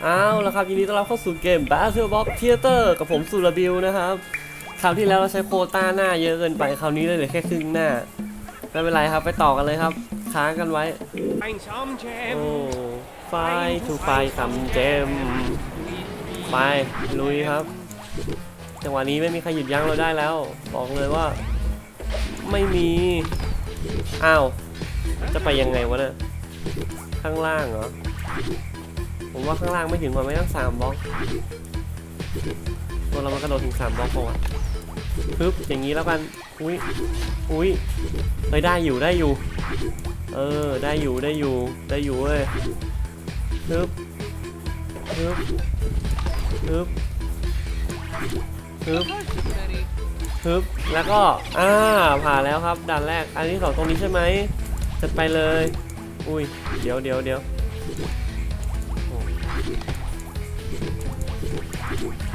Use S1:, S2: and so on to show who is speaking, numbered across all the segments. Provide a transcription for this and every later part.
S1: เอาละครับยินดีต้อนรับเข้าสู่เกม Battle Box Theater กับผมสุรบิวนะครับคราวที่แล้วเราใช้โคต้าหน้าเยอะเกินไปคราวนี้เลยเหลือแค่ครึ่งหน้าไม่เป็นไรครับไปต่อกันเลยครับค้างกันไว้โอ้ไฟทูไฟสำเจมไปลุยครับ จังหวะนี้ไม่มีใครหยุดยั้งเราได้แล้ว บอกเลยว่า ไม่มีอ้าวจะไปยังไงวะเนี่ยข้างล่างเหรอ ผมว่าข้างล่างไม่ถึงกว่าไม่ต้องสามบล็อกตัวเรามันกระโดดถึงสามบล็อกพอะปึ๊บอย่างนี้แล้วกันอุ้ยอุ้ยเฮ้ยได้อยู่ได้อยู่ เออได้อยู่ได้อยู่ได้อยู่เว้ยปึ๊บปึ๊บปึ๊บปึ๊บปึ๊บแล้วก็อ่าผ่านแล้วครับด่านแรก อันที่สองตรงนี้ใช่ไหมจัดไปเลย อุ้ยเดี๋ยวเดี๋ยวเดี๋ยว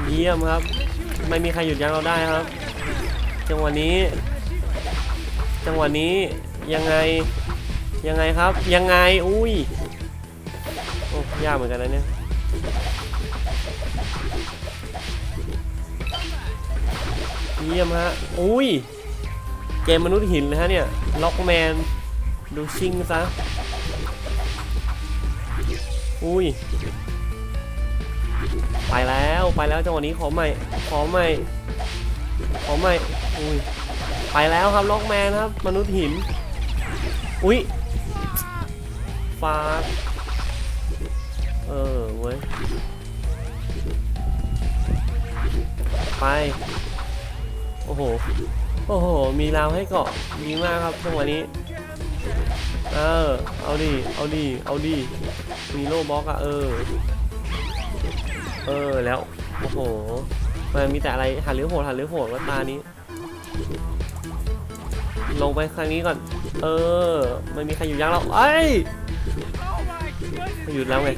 S1: เยี่ยมครับ ไม่มีใครหยุดยั้งเราได้ครับ จังหวะนี้ จังหวะนี้ยังไงยังไงครับ ยังไงอุ้ยโอ้ยากเหมือนกันนะเนี่ยเยี่ยมฮะอุ้ยเกมมนุษย์หินเลยฮะเนี่ยล็อกแมนดูชิงซะอุ้ย ไปแล้วไปแล้วจังหวะนี้ขอใหม่ขอใหม่ขอใหม่อุ้ยไปแล้วครับล็อกแมนครับ มนุษย์หินอุ้ยฟาดเออเว้ยไปโอ้โหโอ้โห มีราวให้เกาะดีมากครับจังหวะนี้ เออ เอาดิ เอาดิ เอาดิ มีโล่บล็อกอะเออ เออแล้ว โอ้โห มันมีแต่อะไรหาเรือโหดหาเรือโหดว่าตานี้ ลงไปครั้งนี้ก่อน เออ ไม่มีใครหยุดยั้งเราไอ้ยหยุดแล้วไง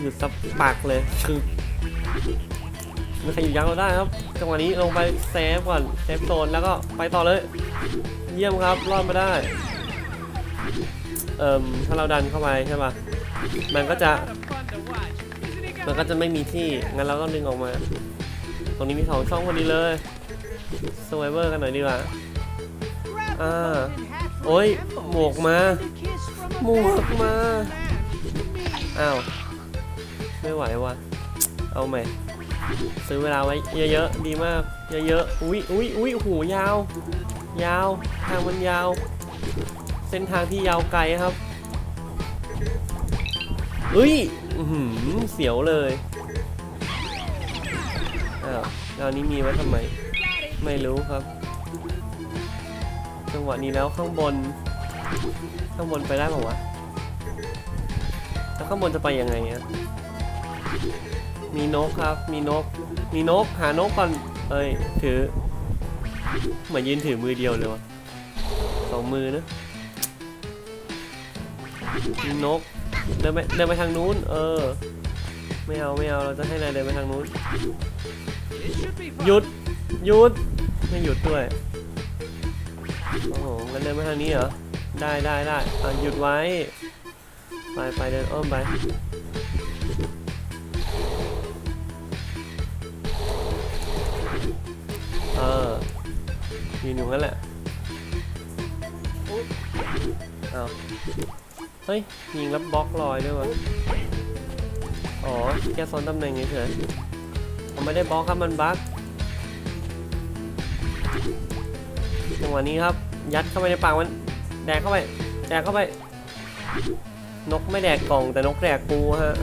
S1: หยุดสับปากเลยคือไม่มีใครหยุดยั้งเราได้ครับ จังหวะนี้ลงไปเซฟก่อนเซฟโซนแล้วก็ไปต่อเลย เยี่ยมครับรอดมาได้ เอ่มถ้าเราดันเข้าไปใช่ป่ะ มันก็จะ มันก็จะไม่มีที่ งั้นเราก็ดึงออกมา ตรงนี้มีสองช่องพอดีเลยสไวเวอร์กันหน่อยดีกว่า อ่า โอ้ย หมวกมา หมวกมา อ้าว ไม่ไหววะเอาใหม่ ซื้อเวลาไว้เยอะๆ ดีมาก เยอะๆ อุ้ยอุ้ยอุ้ยหูยาว ยาว ทางมันยาว เส้นทางที่ยาวไกลครับเอ้ย อือหือเสียวเลยอ้าวแล้วอันนี้มีไว้ทำไม ไม่รู้ครับ จังหวะนี้แล้วข้างบน ข้างบนไปได้ป่าวะแล้วข้างบนจะไปยังไงอะมีนกครับ มีนก มีนก หานกก่อนเอ้ย ถือ เหมือนยืนถือมือเดียวเลยวะสองมือนะมีนก เดินไปเดินไปทางนู้น เออ ไม่เอาไม่เอาเราจะให้นายเดินไปทางนู้น หยุดหยุดไม่หยุดด้วย โอ้โหงั้นเดินมาทางนี้เหรอ ได้ได้ได้อะหยุดไว้ ไปไปเดินอ้อมไป เออยืนอยู่งั้นแหละ เอา เฮ้ย ยิงแล้วบล็อกลอยด้วยวะอ๋อ แค่ซ้อนตำแหน่งเฉยๆผมไม่ได้บล็อกครับมันบั๊กจังหวะนี้ครับ ยัดเข้าไปในปากมัน แดกเข้าไป แดกเข้าไป นกไม่แดกกล่องแต่นกแดกปูฮะ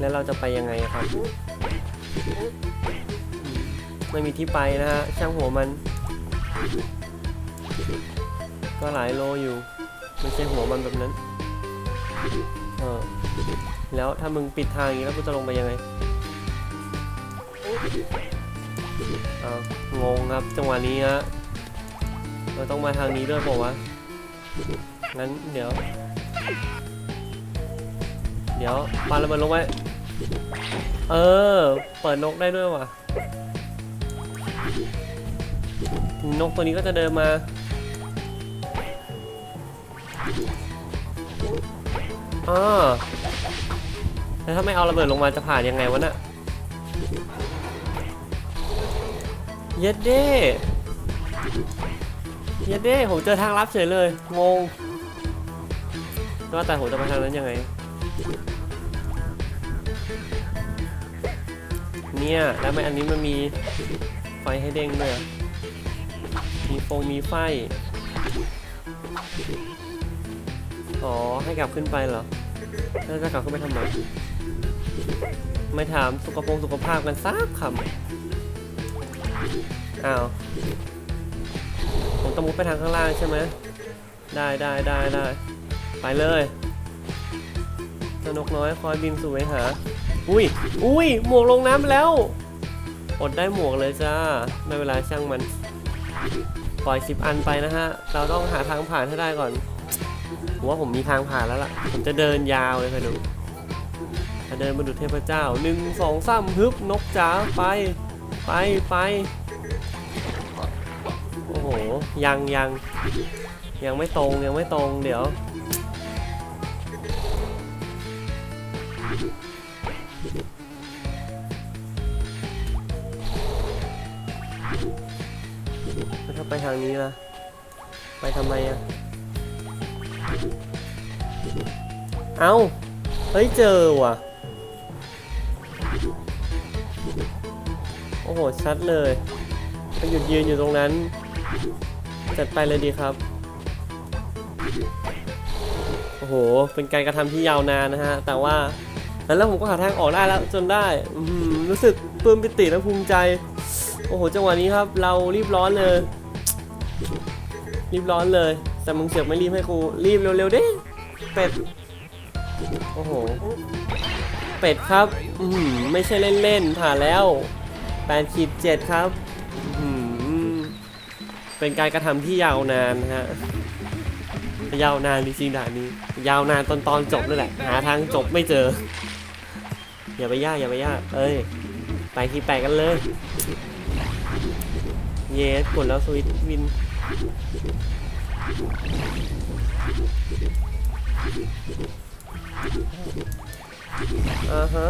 S1: แล้วเราจะไปยังไงครับ ไม่มีที่ไปนะฮะ ช่างหัวมัน ก็หลายโลอยู่ ไม่ใช่หัวมันแบบนั้นเออแล้วถ้ามึงปิดทางอย่างนี้แล้วกูจะลงไปยังไงอ้าวงงครับจังหวะนี้ฮะเราต้องมาทางนี้ด้วยเปล่าวะงั้นเดี๋ยว เดี๋ยวปาระเบิดลงไปเออ เปิดนกได้ด้วยว่ะ นกตัวนี้ก็จะเดินมา อ่าแล้วถ้าไม่เอาระเบิดลงมาจะผ่านยังไงวะน่ะเย็ดเด้เย็ดเด้ผมเจอทางลับเฉยเลยงงว่าแต่ผมจะไปทางนั้นยังไง เนี่ยแล้วไม่อันนี้มันมีไฟให้เด้งด้วยมีโฟงมีไฟ อ๋อ ให้กลับขึ้นไปเหรอ แล้วจะกลับขึ้นไปทำไม ไม่ถามสุขภงสุขภาพกันสักคำอ้าว ผมต้องมุดไปทางข้างล่างใช่ไหม ได้ได้ได้ได้ ไปเลยเจ้านกน้อยคอยบินสู่ไปหา อุ้ย อุ้ย หมวกลงน้ำไปแล้ว อดได้หมวกเลยจ้า ไม่เป็นไรช่างมัน ปล่อยสิบอันไปนะฮะ เราต้องหาทางผ่านให้ได้ก่อน ผมว่าผมมีทางผ่านแล้วล่ะ ผมจะเดินยาวเลยค่ะดูจะเดินมาดูเทพเจ้าหนึ่งสองสามฮึบนกจ๋าไปไปไปโอ้โหยังยังยังไม่ตรงยังไม่ตรงเดี๋ยวแล้วถ้าไปทางนี้ล่ะ ไปทำไมอะ เอ้า เฮ้ย เจอว่ะ โอ้โห ชัดเลยไปหยุดยืนอยู่ตรงนั้น จัดไปเลยดีครับ โอ้โห เป็นการกระทำที่ยาวนานนะฮะ แต่ว่าแล้วผมก็หาทางออกได้แล้วจนได้ รู้สึกปลื้มปิติและภูมิใจ โอ้โห จังหวะนี้ครับ เรารีบร้อนเลย รีบร้อนเลย แต่มึงเสือกไม่รีบให้กูรีบเร็วๆดิเป็ดโอ้โหเป็ดครับอือหือไม่ใช่เล่นๆผ่านแล้ว8ขีด7ครับอื้อหือเป็นการกระทำที่ยาวนานนะฮะยาวนานจริงๆด่านนี้ ยาวนานตอนตอนจบนั่นแหละหาทางจบไม่เจอ อย่าไปยากอย่าไปยากเอ้ยไปที่แปดกันเลย เยสกดแล้วสวิตช์วิน อ่าฮะ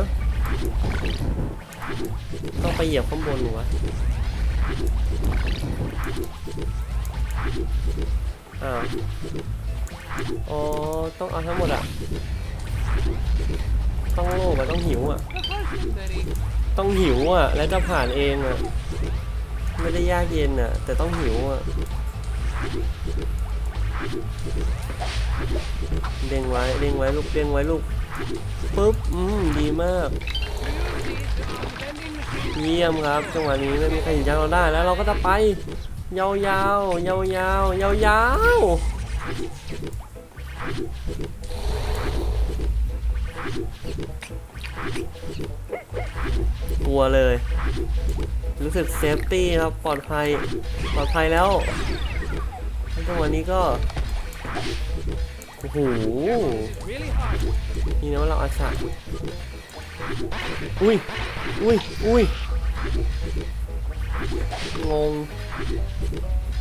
S1: ต้องไปเหยียบข้างบนหรอวะอ้าวอ๋อ ต้องเอาทั้งหมดอะ ต้องโลภอะต้องหิวอะ ต้องหิวอะ แล้วจะผ่านเองอะ ไม่ได้ยากเย็นอะ แต่ต้องหิวอะ เด้งไว้เด้งไว้ลูกเด้งไว้ลูกปุ๊บอืมดีมากเยี่ยมครับ จังหวะนี้ไม่มีใครหยุดยั้งเราได้แล้วเราก็จะไป ยาวๆยาวๆยาวยาวกลัวเลย รู้สึกเซฟตี้ครับ ปลอดภัย ปลอดภัยแล้ว จังหวะนี้ก็โอ้โหนี่นะว่าเราอาชาอุ้ยอุ้ยอุ้ยงง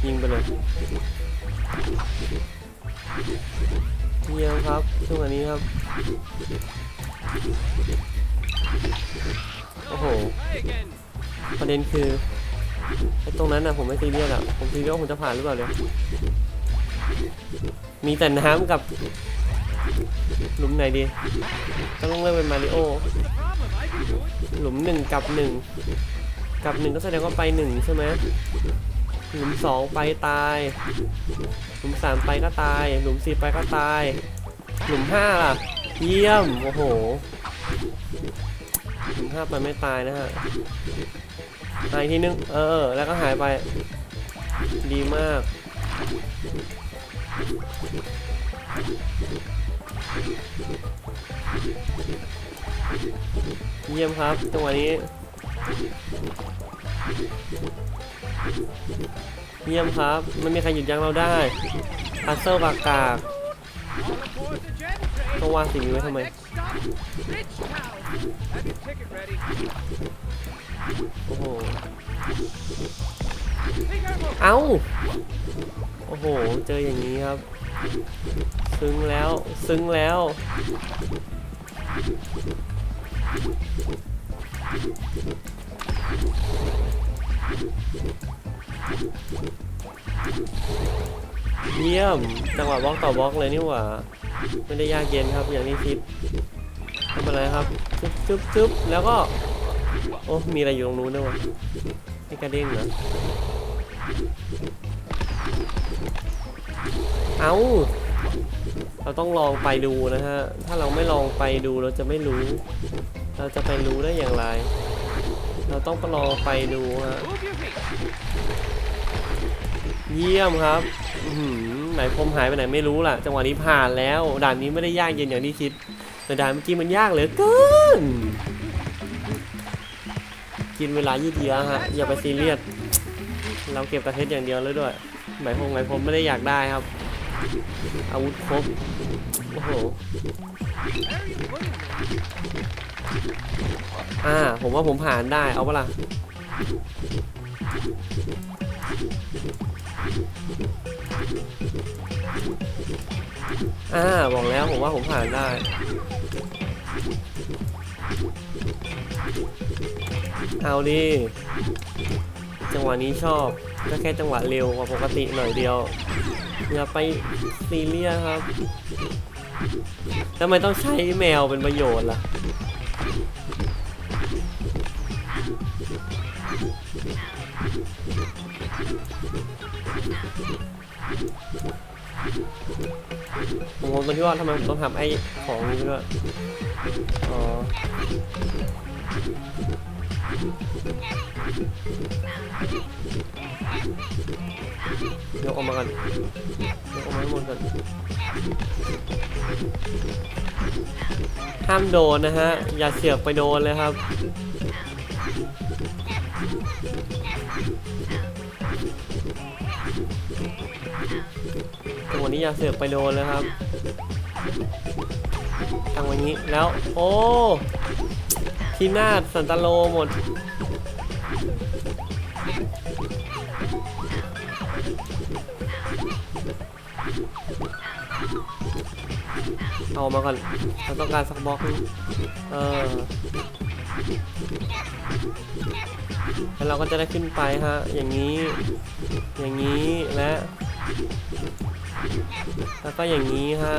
S1: ยิงไปเลยเยี่ยมครับช่วงอันนี้ครับ โอ้โห ประเด็นคือไอ้ตรงนั้นนะผมไม่ซีเรียสอะผมซีเรียสผมจะผ่านหรือเปล่าเนี่ย มีแต่น้ำกับหลุมไหนดีต้องเลือกเป็นมาริโอหลุมหนึ่งกับหนึ่งกับหนึ่งก็แสดงว่าไปหนึ่งใช่ไหมหลุมสองไปตาย หลุมสามไปก็ตาย หลุมสี่ไปก็ตาย หลุมห้าล่ะ เยี่ยม โอ้โห หลุมห้าไปไม่ตายนะฮะหายทีนึง เออ แล้วก็หายไป ดีมาก ยี่ยมครับจังหวะนี้ เยี่ยมครับไม่มีใครหยุดยั้งเราได้พัซเซิลปากกากต้องวางสิ่งนี้ไว้ทำไม โอ้โห เอ้า โอ้โห เจออย่างนี้ครับ ซึ้งแล้ว ซึ้งแล้ว เยี่ยม จังหวะบล็อกต่อบล็อกเลยนี่หว่า ไม่ได้ยากเย็นครับอย่างที่คิดทำอะไรครับจึ๊บจึ๊บจึ๊บแล้วก็ โอ้ มีอะไรอยู่ตรงนู้นด้วยวะไม่กระเด้งเหรอ เอาเราต้องลองไปดูนะฮะ ถ้าเราไม่ลองไปดูเราจะไม่รู้ เราจะไปรู้ได้อย่างไร เราต้องไปลองไปดูฮะ ยี่ยมครับหไหนพรมหายไปไหนไม่รู้ล่ะ จังหวะนี้ผ่านแล้ว ด่านนี้ไม่ได้ยากเย็นอย่างที่คิด แต่ด่านเมื่อกี้มันยากเหลือเกิน กินเวลายืดเยื้อฮะ อย่าไปซีเรียส เราเก็บกระเทศอย่างเดียวเลยด้วยหมายพงหมายพรมไม่ได้อยากได้ครับ อาวุธครบ โอ้โหอ่า ผมว่าผมผ่านได้ เอาปล่ะ อ่าบอกแล้วผมว่าผมผ่านได้ เอาดิ จังหวะนี้ชอบก็แค่จังหวะเร็วกว่าปกติหน่อยเดียว อย่าไปซีเรียสครับทำไมต้องใช้แมวเป็นประโยชน์ล่ะ ผมงงตรงที่ว่าทำไมผมต้องทำไอ้ของนี้ด้วยอ๋อยกออกมาก่อนยกออกมาให้หมดก่อนห้ามโดนนะฮะ อย่าเสียบไปโดนเลยครับ วะนี้อย่าเสือกไปโดนเลยครับจังวะนี้แล้ว โอ้ทีนาสันตโลหมด เอามาก่อนเราต้องการสักบล็อกเออแล้วเราก็จะได้ขึ้นไปฮะ อย่างนี้ อย่างนี้ และ แล้วก็อย่างนี้ฮะ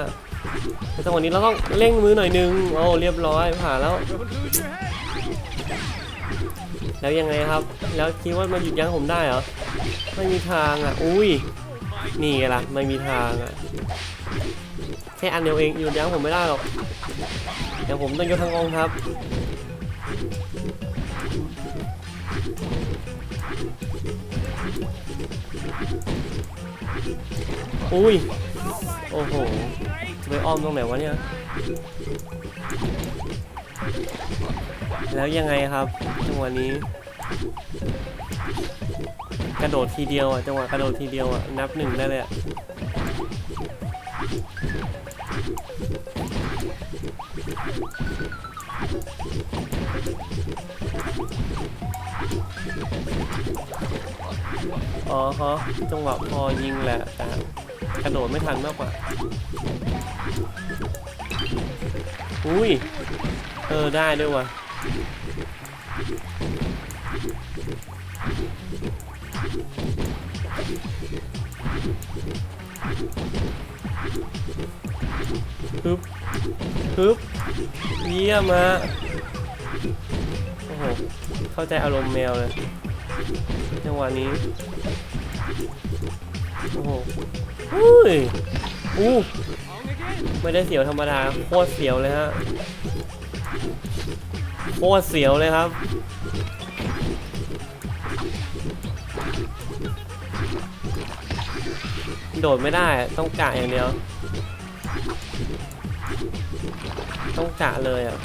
S1: ในจังหวะนี้เราต้องเร่งมือหน่อยนึงโอ้เรียบร้อยผ่านแล้ว แล้วยังไงครับ แล้วคิดว่ามันหยุดยั้งผมได้เหรอไม่มีทางอะอุ้ยนี่ไงล่ะไม่มีทางอะแค่อันเดียวเองหยุดยั้งผมไม่ได้หรอกเดี๋ยวผมต้องยกทั้งกองทัพอุ้ย อ้โหไปอ้อมตรงไหนวะเนี่ย แล้วยังไงครับจังหวะนี้ กระโดดทีเดียวอะจังหวะกระโดดทีเดียวอะนับหนึ่งได้เลยอะอ๋อฮะจังหวะพอยิงแหละ ระโดดไม่ทันมากกว่า อุ้ย เออ ได้ด้วยว่ะฮึบฮึบเยี่ยมฮะโอ้โห เข้าใจอารมณ์แมวเลยจังหวะนี้ โอ้โห อุ้ยอู้ไม่ได้เสียวธรรมดาโคตรเสียวเลยฮะโคตรเสียวเลยครับโดดไม่ได้ต้องกะอย่างเดียว ต้องกะเลยอะ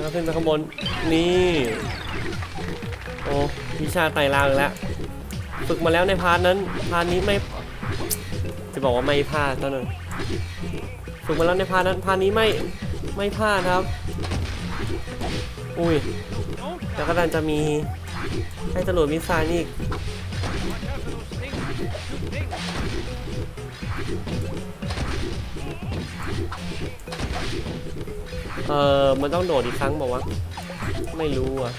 S1: แล้วขึ้นไปข้างบน นี่ โอ้วิชาไต่ราวอีกแล้ว ฝึกมาแล้วในพาร์ทนั้น พาร์ทนี้ไม่ จะบอกว่าไม่พลาดตัวหนึ่งฝึกมาแล้วในพาร์ทนั้น พาร์ทนี้ไม่ ไม่พลาดครับ อุ้ย แล้วก็ดันจะมีให้จรวดมิสไซล์นี่อีกเออมันต้องโดดอีกครั้งบอกว่า ไม่รู้อะ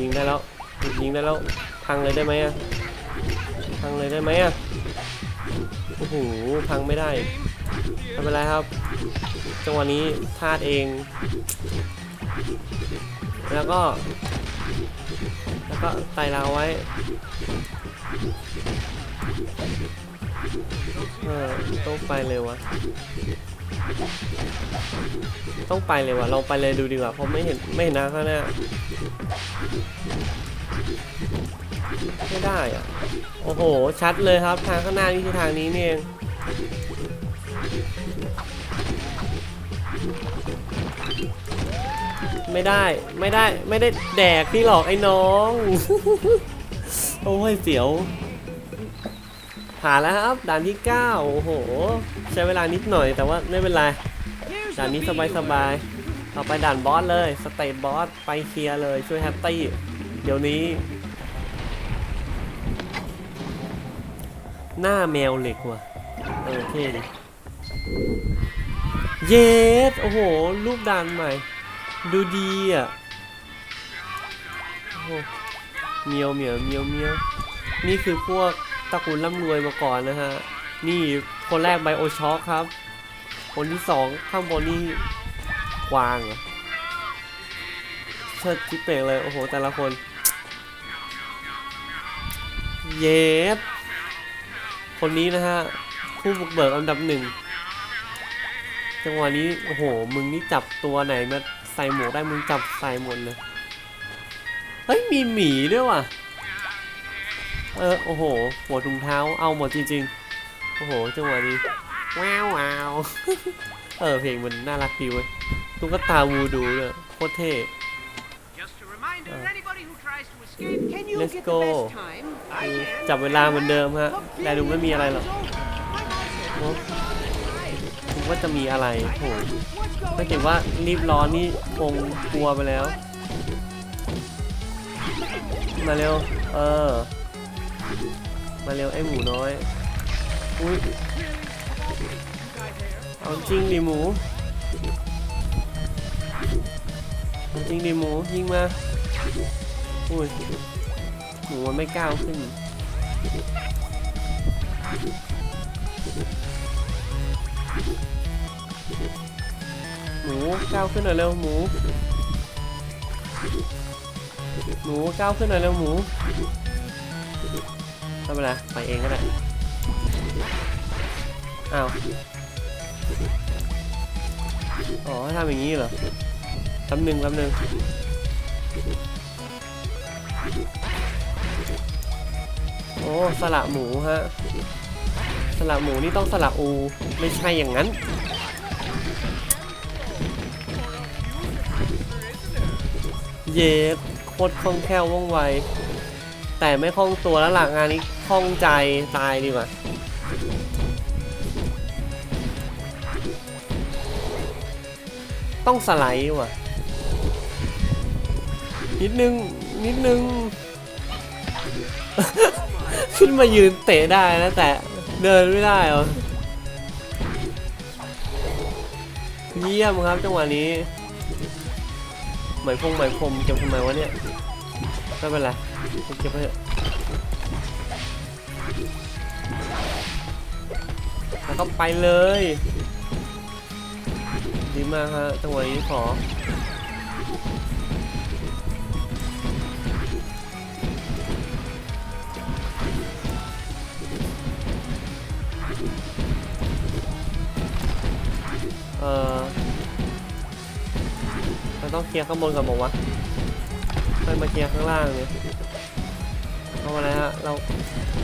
S1: ยิงได้แล้วหยุดยิงได้แล้วพังเลยได้ไหมอะพังเลยได้ไหมอะโอ้โหพังไม่ได้ไม่เป็นไรครับ จังหวะนี้พลาดเอง แล้วก็ แล้วก็ไต่ราวไว้เออต้องไปเลยวะ ต้องไปเลยวะเราไปเลยดูดีกว่า เพราะไม่เห็นไม่เห็นนะข้างหน้า ไม่ได้อะโอ้โห ชัดเลยครับ ทางข้างหน้านี่คือทางนี้นี่เอง ไม่ได้ ไม่ได้ ไม่ได้แดกพี่หรอกไอ้น้อง โอ้ยเสียว ผ่านแล้วครับ ด่านที่ 9 โอ้โห ใช้เวลานิดหน่อยแต่ว่าไม่เป็นไร ด่านนี้สบายสบายๆต่อไปด่านบอสเลย สเตทบอส ไปเคลียร์เลย ช่วยแฮปปี้ เดี๋ยวนี้ หน้าแมวเหล็กว่ะ เออเท่ดิ เยส โอ้โห รูปด่านใหม่ ดูดีอะ โอ้โหเมียวเหมียวเมียวเมียวนี่คือพวก ตระกูลร่ำรวยมาก่อนนะฮะ นี่คนแรกไบโอช็อคครับ คนที่สองข้างบนนี่กวางเหรอเชิดจิ๊เป่งเลย โอ้โห แต่ละคน เยสคนนี้นะฮะ ผู้บุกเบิกอันดับหนึ่งจังหวะนี้ โอ้โห มึงนี่จับตัวไหนมาใส่หมวกได้ มึงจับใส่หมดเลย เฮ้ย มีหมีด้วยว่ะ เออโอ้โห หัวถุงเท้าเอาหมดจริงๆ โอ้โหจังหวะนี้ว้าวว้าวเออเพลงมันน่ารักดีเว้ยตุ๊กตาวูดูเลยโคตรเท่
S2: Just a reminder,
S1: Uh.
S2: anybody who tries to escape,
S3: Can you
S1: Let's
S3: get
S1: go.
S3: the best time?
S2: I can.
S1: จับเวลาเหมือนเดิมฮะแต่ดูไม่มีอะไรหรอก
S3: I'm also
S1: โอ้คิดว่าจะมีอะไรโอ้โห
S3: What's
S1: ถ้า
S3: going
S1: เกิดว่ารีบร้อนนี่คงกลัวไปแล้ว มาเร็ว เออ มาเร็วไอ้หมูน้อย อุ้ย เอาจริงดิหมูเอาจริงดิหมูยิงมา อุ้ย หมูมันไม่ก้าวขึ้น หมูก้าวขึ้นหน่อยเร็วหมู หมูก้าวขึ้นหน่อยเร็วหมู ไม่เป็นไรไปเองก็ได้อ้าวอ๋อทำอย่างนี้เหรอแป๊บหนึ่งแป๊บหนึ่งโอ้สละหมูฮะสละหมูนี่ต้องสละอูไม่ใช่อย่างนั้นเยสโคตรคล่องแคล่วว่องไว แต่ไม่คล่องตัวแล้วหลังงานนี้ คล่องใจตายดีกว่าต้องสไลด์ว่ะ นิดนึง นิดนึง ขึ้นมายืนเตะได้นะ แต่เดินไม่ได้เหรอเยี่ยมครับจังหวะนี้หมายพงหมพรมเก็บทำไมวะเนี่ยไม่เป็นไรเก็บไปเถอะ แล้วก็ไปเลยดีมากฮะจังหวะนี้ขอเออเราต้องเคลียร์ข้างบนก่อนบอกวะไม่มาเคลียร์ข้างล่างเลยเอาอะไรฮะ เรา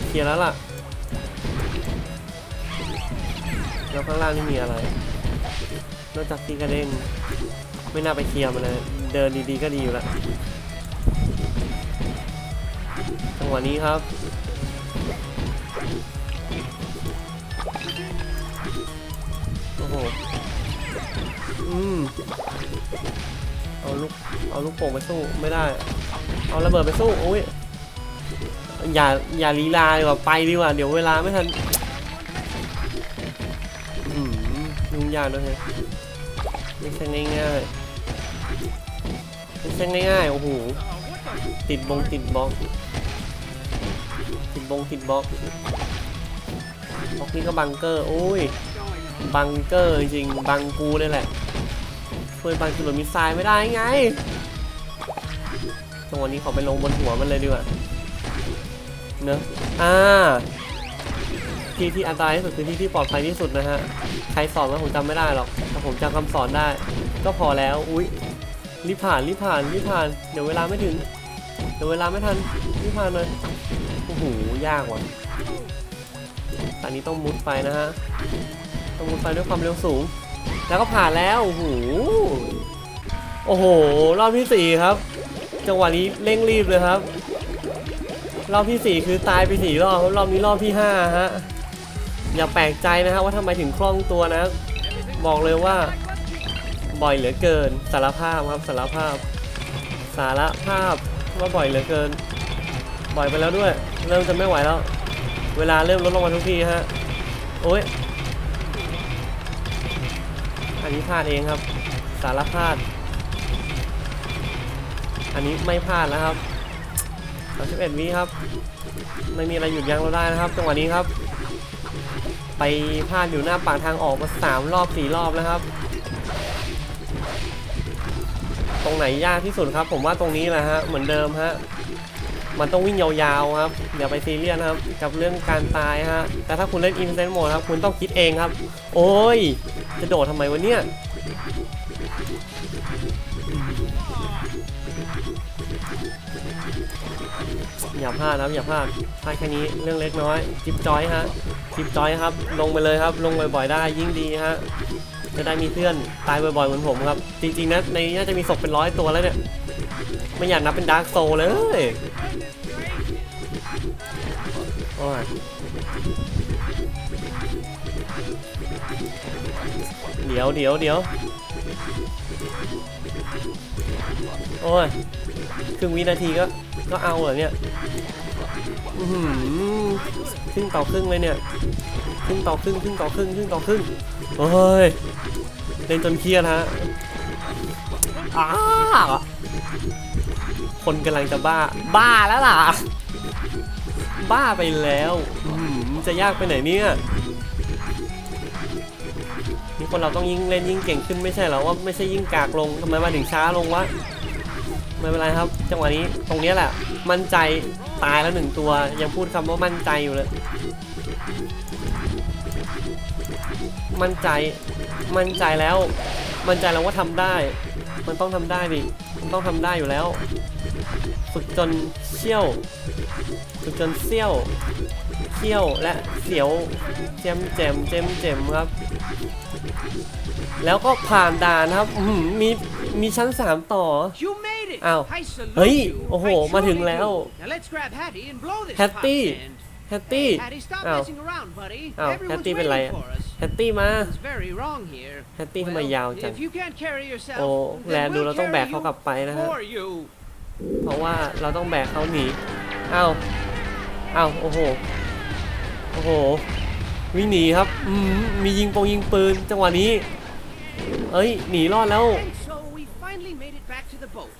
S1: เคลียร์แล้วล่ะ แล้วข้างล่างนี่มีอะไร นอกจากตีกระเด้งไม่น่าไปเคลียร์มันเลย เดินดีๆก็ดีอยู่ล้วจังหวะนี้ครับโอ้โหอืมเอาลูกเอาลูกโป่งไปสู้ไม่ได้ เอาระเบิดไปสู้โอ้ยอย่าอย่าลีลาดีกว่าไปดีกว่าเดี๋ยวเวลาไม่ทัน ยากด้วยฮะไม่ใช่ง่ายๆไม่ใช่ง่ายๆโอ้โหติดบงติดบล็อกติดบงติดบล็อกบล็อกนี่ก็บังเกอร์โอ้ยบังเกอร์จริงบังกูเลยแหละช่วยบังจุลมิสไซล์ไม่ได้ไงจังหวะนี้ขอไปลงบนหัวมันเลยดีกว่าเนอะอ่าที่ที่อันตรายที่สุดคือที่ที่ปลอดภัยที่สุดนะฮะ ใครสอนมาผมจำไม่ได้หรอกแต่ผมจำคำสอนได้ ก็พอแล้วอุ้ยรีบผ่านรีบผ่านรีบผ่านเดี๋ยวเวลาไม่ถึง เดี๋ยวเวลาไม่ทันรีบผ่านเลยโอ้โหยากว่ะอันนี้ต้องมุดไปนะฮะต้องมุดไปด้วยความเร็วสูง แล้วก็ผ่านแล้วโอ้โหโอ้โหรอบที่สี่ครับ จังหวะนี้เร่งรีบเลยครับ รอบที่สี่คือตายไปสี่รอบครับรอบนี้รอบที่ห้าฮะ อย่าแปลกใจนะฮะว่าทำไมถึงคล่องตัวนะ บอกเลยว่าบ่อยเหลือเกินสารภาพครับสารภาพ สารภาพว่าบ่อยเหลือเกิน บ่อยไปแล้วด้วย เริ่มจะไม่ไหวแล้ว เวลาเริ่มลดลงมาทุกทีฮะโอ้ยอันนี้พลาดเองครับ สารพลาด อันนี้ไม่พลาดแล้วครับ31วิครับ ไม่มีอะไรหยุดยั้งเราได้นะครับจังหวะนี้ครับ ไปพลาดอยู่หน้าปากทางออกมาสามรอบสี่รอบแล้วครับ ตรงไหนยากที่สุดครับ ผมว่าตรงนี้แหละฮะเหมือนเดิมฮะมันต้องวิ่งยาวๆครับอย่าไปซีเรียสนะครับกับเรื่องการตายฮะแต่ถ้าคุณเล่นอินเซนต์โหมดครับคุณต้องคิดเองครับ โอ้ย จะโดดทำไมวะเนี่ยอย่าพลาดนะครับอย่าพลาดพลาดแค่นี้เรื่องเล็กน้อย จิ๊บจอยฮะ จิบจอยครับ ลงไปเลยครับ ลงบ่อยๆได้ยิ่งดีฮะ จะได้มีเพื่อนตายบ่อยๆเหมือนผมครับ จริงๆนะในน่าจะมีศพเป็นร้อยตัวแล้วเนี่ย ไม่อยากนับเป็นดาร์กโซเลย โอ้ย เดี๋ยวเดี๋ยวเดี๋ยวโอ้ย ครึ่งวินาทีก็ ก็เอาเหรอเนี่ยหือ ครึ่งต่อครึ่งเลยเนี่ยครึ่งต่อครึ่งครึ่งต่อครึ่งครึ่งต่อครึ่งโอ้ยเล่นจนเครียดฮะอ้าคนกำลังจะบ้า บ้าแล้วล่ะ บ้าไปแล้วอืมจะยากไปไหนเนี่ยนี่คนเราต้องยิ่งเล่นยิ่งเก่งขึ้นไม่ใช่หรอว่าไม่ใช่ยิ่งกากลงทำไมมาถึงช้าลงวะไม่เป็นไรครับ จังหวะนี้ตรงนี้แหละ มั่นใจ ตายแล้วหนึ่งตัว ยังพูดคำว่ามั่นใจอยู่เลย มั่นใจ มั่นใจแล้ว มั่นใจแล้วว่าทำได้ มันต้องทำได้ดิมันต้องทำได้อยู่แล้ว ฝึกจนเชี่ยว ฝึกจนเซี่ยวเขี้ยวและเสียวเจมเจมเจมเจมครับ แล้วก็ผ่านด่านครับมี มีชั้นสามต่อ
S3: You made it.
S1: Ow.
S3: I salute
S1: เฮ้ย
S3: you.
S1: โอ้โห
S3: I
S1: มาถึง
S3: truly
S1: แล้ว
S3: do. Now let's grab Hattie and blow this
S1: Hattie.
S3: pot stand.
S1: แฮตตี้
S3: Hattie, stop
S1: อ้าว
S3: messing around, buddy.
S1: อ้าว
S3: Everyone's
S1: แฮตตี้เป็นไร
S3: waiting
S1: อะ
S3: for us.
S1: แฮตตี้มา
S3: It's very wrong here.
S1: แฮตตี้ทำไม
S3: Well,
S1: ยาวจัง
S3: if you can't carry yourself,
S1: โอ้
S3: then
S1: แลดู
S3: we'll
S1: เราต้องแบก
S3: carry
S1: เขา
S3: you
S1: กลับไปนะฮะ
S3: for you.
S1: เพราะว่าเราต้องแบกเขาหนี อ้าว อ้าว โอ้โห โอ้โห วิ่งหนีครับ อืม มียิงปงยิงปืนจังหวะนี้ เอ้ย หนีรอดแล้ว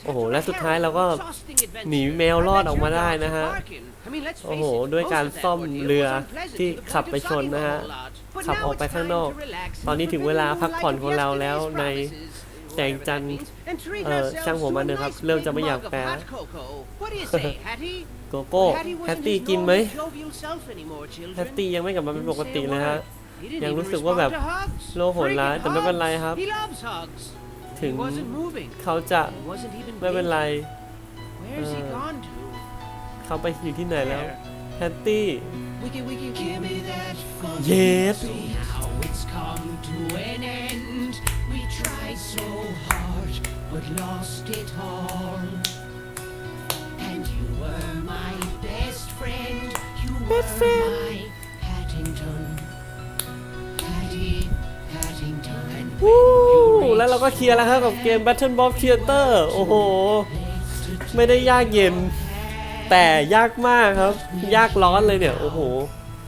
S1: โอ้โห
S3: After
S1: และ
S3: a
S1: สุดท้ายเราก็
S3: exhausting adventure.
S1: หนีแมวรอดออกมาได้นะฮะ
S3: I bet your dogs are barking. I mean, let's
S1: โอ้
S3: face
S1: โห
S3: it,
S1: ด้วยการ
S3: most of that
S1: ซ่อม
S3: ordeal
S1: เรือ
S3: was unpleasant
S1: ที่
S3: to the
S1: ขับ
S3: point
S1: ไป
S3: of
S1: ชน
S3: sobbing
S1: นะฮะ
S3: a whole lot. But
S1: ขับ
S3: now
S1: ออกไป
S3: it's
S1: ข้างนอก
S3: time to relax and
S1: ตอนนี้ถึงเวลา
S3: fulfill
S1: พักผ่อนของเราแล้ว
S3: yesterday's
S1: ใน
S3: promises,
S1: แสงจันทร์
S3: whatever that means, and treat
S1: เอ่อ
S3: ourselves
S1: ช่างหัวมัน
S3: to a
S1: เถอะครับ
S3: nice
S1: เริ่ม
S3: big
S1: จะไม่อยาก
S3: mug of
S1: แปล
S3: hot cocoa. What do you say, Hattie?
S1: โกโก้
S3: Hattie
S1: แฮต
S3: wasn't
S1: ตี้
S3: his
S1: กินไหม
S3: normal jovial self anymore,
S1: แฮต
S3: children.
S1: ตี้ยังไม่กลับมาเป็นปกติเลยฮะ
S3: He didn't
S1: ยัง
S3: even
S1: รู้สึกว่าแบบ
S3: respond to hugs.
S1: โลกโหดร้าย
S3: Freaking
S1: แต่ไม่เป็นไรครับ
S3: hugs. He loves hugs.
S1: ถึง
S3: He wasn't moving.
S1: เขาจะ
S3: He wasn't even
S1: ไม่เป็นไร
S3: blinking. Where's he
S1: Uh,
S3: gone to?
S1: เขาไปอยู่ที่ไหนแล้ว
S3: There.
S1: แฮตตี้
S3: Wiki wiki give me that
S1: Yes.
S3: Now it's come to an end. We tried so hard, but lost it all. And you were my best friend. You were my Paddington. Patty Paddington. And
S1: วู้
S3: when you
S1: แล้วเราก็เคลียร์แล้วครับกับเกม Battle Box Theater โอ้โห ไม่ได้ยากเย็น แต่ยากมากครับ ยากร้อนเลยเนี่ย โอ้โห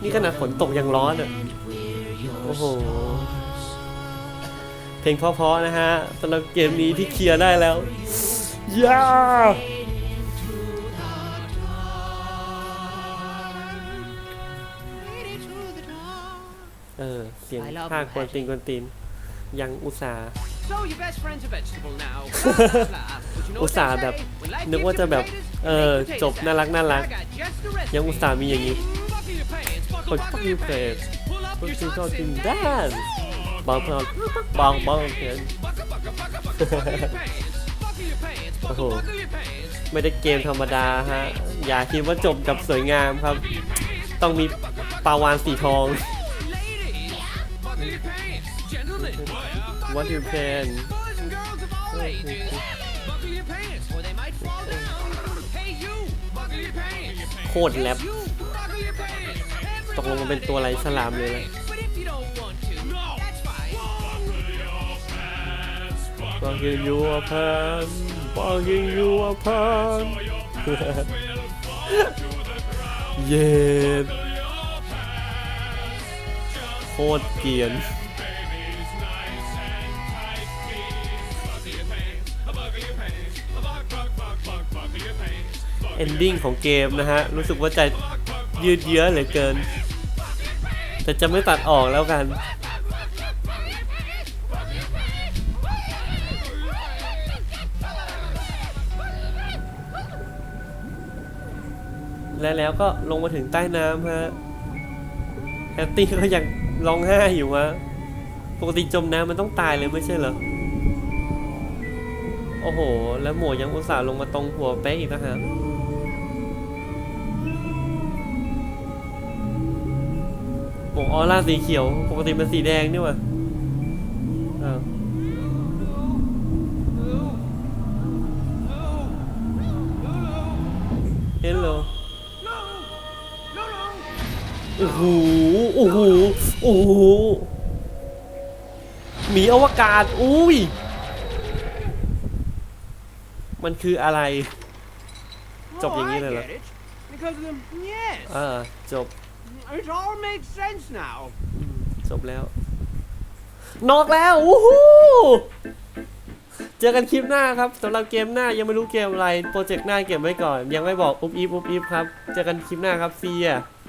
S1: นี่ขนาดฝนตกยังร้อนอะโอ้โห เพลงเพราะๆนะฮะสำหรับเกมนี้ที่เคลียร์ได้แล้วยาเออ เสียงภาคกวนตีนกวนตีน ยังอุตส่าห์
S3: So your best friend's a vegetable now. Blah, blah, blah. But you know
S1: อุ
S3: what
S1: ตส่าห์
S3: they
S1: แบบ
S3: say? When life
S1: นึก
S3: gives
S1: ว่า
S3: you
S1: จะแบบ
S3: potatoes,
S1: เออ
S3: make potatoes
S1: จบน่ารักน่ารัก
S3: I got just the recipe.
S1: ยังอุตส่าห์มีอย่างนี้
S3: Buckle your pants, buckle,
S1: คน
S3: buckle
S1: มี
S3: your
S1: เพล
S3: pants.
S1: ง
S3: Pull up
S1: คน
S3: your
S1: ที่ชอบ
S3: socks
S1: กิน
S3: and
S1: แดน
S3: dance.
S1: บางบางบางบางเพลง
S3: Buckle, buckle, buckle, buckle, buckle your pants. Buckle your pants, buckle,
S1: โอ้โห
S3: buckle your pants.
S1: ไม่ได้เกมธรรมดาฮะ อย่าคิดว่าจบกับสวยงามครับ ต้องมีปลาวานสีทอง
S3: Ladies, buckle your pants. Gentlemen,
S1: What you can
S3: boys and girls of all ages, buckle your pants or they might fall down. Hey you, buckle your pants.
S1: โคตรแรป
S3: You, buckle your pants.
S1: ตกลงมันเป็นตัวอะไรฉลามเลยนะ
S3: But if you don't want to, that's fine.
S1: บอกยิงยูอพันบอกยิงยูอพันเย็นโคตรเกรียน เอนดิ้งของเกมนะฮะ รู้สึกว่าจะยืดเยื้อเหลือเกิน แต่จะไม่ตัดออกแล้วกัน และแล้วก็ลงมาถึงใต้น้ำฮะแฮตตี้ก็ยังร้องไห้อยู่วะปกติจมน้ำมันต้องตายเลยไม่ใช่เหรอโอ้โห แล้วหมวยังอุตส่าห์ลงมาตรงหัวเป๊ะอีกนะฮะ หมวกออร่าสีเขียว ปกติมันสีแดงนี่หว่าอ้าวเฮลโล
S3: No, no, no.
S1: โอ้โห โอ้โห โอ้โห หมีอวกาศ อุ้ย มันคืออะไร จบอย่างนี้เลยเหรอ
S3: Oh, I get it. Because of them, yes.
S1: อ่าจบ
S3: It all makes sense now.
S1: จบแล้ว นอกแล้ว อู้หูเจอกันคลิปหน้าครับสำหรับเกมหน้ายังไม่รู้เกมอะไร โปรเจกต์หน้าเก็บไว้ก่อน ยังไม่บอกอุ๊บอิบอุ๊บอิบครับ เจอกันคลิปหน้าครับซีอะ